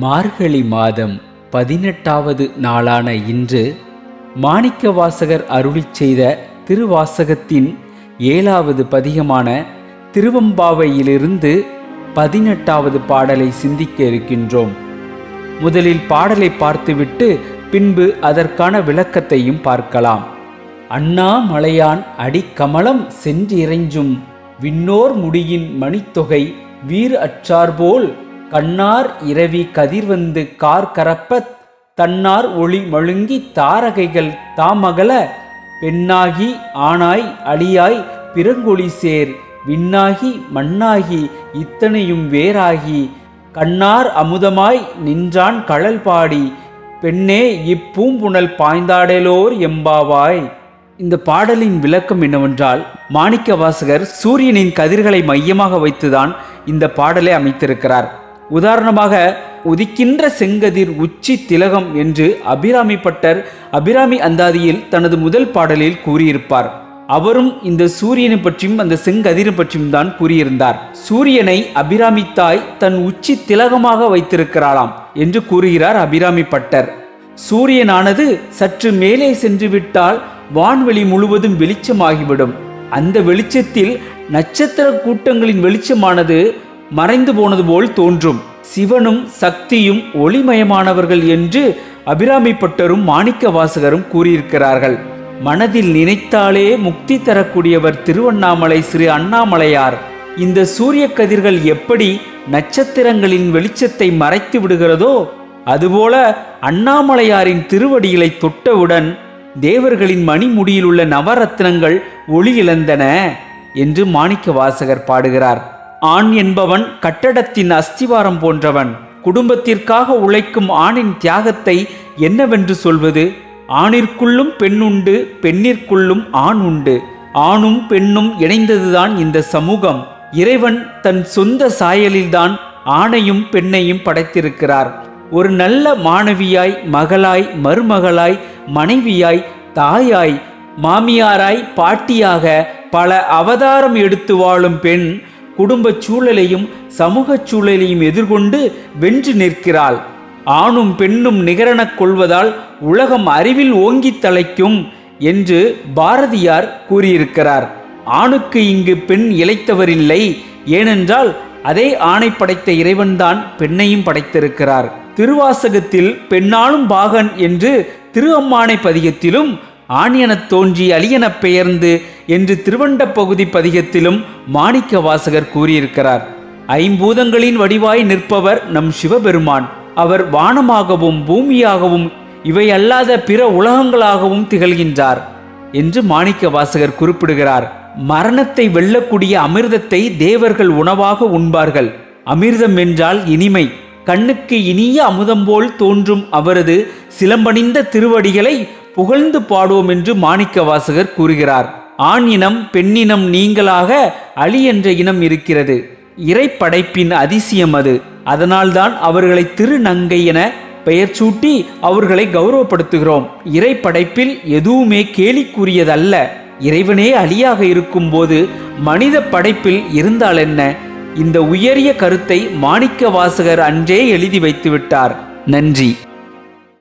மார்கழி மாதம் பதினெட்டாவது நாளான இன்று மாணிக்கவாசகர் அருளிச் செய்த திருவாசகத்தின் ஏழாவது பதிகமான திருவம்பாவையிலிருந்து பதினெட்டாவது பாடலை சிந்திக்க இருக்கின்றோம். முதலில் பாடலை பார்த்துவிட்டு பின்பு அதற்கான விளக்கத்தையும் பார்க்கலாம். அண்ணாமலையான் அடிக்கமலம் சென்றிறைஞ்சும் விண்ணோர் முடியின் மணித்தொகை வீர் அச்சார்போல் கண்ணார் இரவி கதிர் வந்து கார் கரப்ப தன்னார் ஒளி மழுங்கி தாரகைகள் தாமகல பெண்ணாகி ஆனாய் அழியாய் பிறங்கொழி சேர் விண்ணாகி மண்ணாகி இத்தனையும் வேறாகி கண்ணார் அமுதமாய் நின்றான் கழல் பாடி பெண்ணே இப்பூம்புணல் பாய்ந்தாடலோர் எம்பாவாய். இந்த பாடலின் விளக்கம் என்னவென்றால் மாணிக்க வாசகர் சூரியனின் கதிர்களை மையமாக வைத்துதான் இந்த பாடலை அமைத்திருக்கிறார். உதாரணமாக உதிக்கின்ற செங்கதிர் உச்சி திலகம் என்று அபிராமி பட்டர் அபிராமி அந்தாதியில் தனது முதல் பாடலில் கூறியிருப்பார். அவரும் இந்த சூரியனை பற்றியும் அந்த செங்கதிரை பற்றியும் தான் கூறியிருந்தார். சூரியனை அபிராமி தாய் தன் உச்சி திலகமாக வைத்திருக்கிறாளாம் என்று கூறுகிறார் அபிராமி பட்டர். சூரியனானது சற்று மேலே சென்று விட்டால் வான்வெளி முழுவதும் வெளிச்சமாகிவிடும். அந்த வெளிச்சத்தில் நட்சத்திர கூட்டங்களின் வெளிச்சமானது மறைந்து போனது போல் தோன்றும். சிவனும் சக்தியும் ஒளிமயமானவர்கள் என்று அபிராமி பட்டரும் மாணிக்க வாசகரும் கூறியிருக்கிறார்கள். மனதில் நினைத்தாலே முக்தி தரக்கூடியவர் திருவண்ணாமலை ஸ்ரீ அண்ணாமலையார். இந்த சூரிய கதிர்கள் எப்படி நட்சத்திரங்களின் வெளிச்சத்தை மறைத்து விடுகிறதோ அதுபோல அண்ணாமலையாரின் திருவடிகளை தொட்டவுடன் தேவர்களின் மணிமுடியில் உள்ள நவரத்னங்கள் ஒளி இழந்தன என்று மாணிக்க வாசகர் பாடுகிறார். ஆண் என்பவன் கட்டடத்தின் அஸ்திவாரம் போன்றவன். குடும்பத்திற்காக உழைக்கும் ஆணின் தியாகத்தை என்னவென்று சொல்வது? ஆணிற்குள்ளும் பெண்ணுண்டு பெண்ணிற்குள்ளும் ஆண் உண்டு. ஆணும் பெண்ணும் இணைந்ததுதான் இந்த சமூகம். இறைவன் தன் சொந்த சாயலில்தான் ஆணையும் பெண்ணையும் படைத்திருக்கிறார். ஒரு நல்ல மாணவியாய் மகளாய் மருமகளாய் மனைவியாய் தாயாய் மாமியாராய் பாட்டியாக பல அவதாரம் எடுத்து வாழும் பெண் குடும்ப சூழலையும் சமூக சூழலையும் எதிர்கொண்டு வென்று நிற்கிறாள். ஆணும் பெண்ணும் நிகரெனக் கொள்வதால் உலகம் அறிவில் ஓங்கித் தலைக்கும் என்று பாரதியார் கூறியிருக்கிறார். ஆணுக்கு இங்கு பெண் இழைத்தவரில்லை ஏனென்றால் அதே ஆணை படைத்த இறைவன்தான் பெண்ணையும் படைத்திருக்கிறார். திருவாசகத்தில் பெண்ணாளும் பாகன் என்று திருஅம்மானை பதிகத்திலும் ஆணியனத் தோன்றி அலியனப் பெயர்ந்து என்று திருவண்ட பகுதி பதிகத்திலும் மாணிக்க வாசகர் கூறியிருக்கிறார். ஐம்பூதங்களின் வடிவாய் நிற்பவர் நம் சிவபெருமான். அவர் வானமாகவும் பூமியாகவும் இவை அல்லாத பிற உலகங்களாகவும் திகழ்கின்றார் என்று மாணிக்க வாசகர் குறிப்பிடுகிறார். மரணத்தை வெல்லக்கூடிய அமிர்தத்தை தேவர்கள் உணவாக உண்பார்கள். அமிர்தம் என்றால் இனிமை. கண்ணுக்கு இனிய அமுதம் போல் தோன்றும் அவரது சிலம்பணிந்த திருவடிகளை புகழ்ந்து பாடுவோம் என்று மாணிக்க வாசகர் கூறுகிறார். ஆண் இனம் பெண்ணினம் நீங்களாக அலி என்ற இனம் இருக்கிறது. இறைப்படைப்பின் அதிசயம் அது. அதனால்தான் அவர்களை திருநங்கை என பெயர் சூட்டி அவர்களை கௌரவப்படுத்துகிறோம். இறைப்படைப்பில் எதுவுமே கேலிக்குரியதல்ல. இறைவனே அலியாக இருக்கும்போது மனித படைப்பில் இருந்தால் என்ன? இந்த உயரிய கருத்தை மாணிக்க வாசகர் அன்றே எழுதி வைத்துவிட்டார். நன்றி.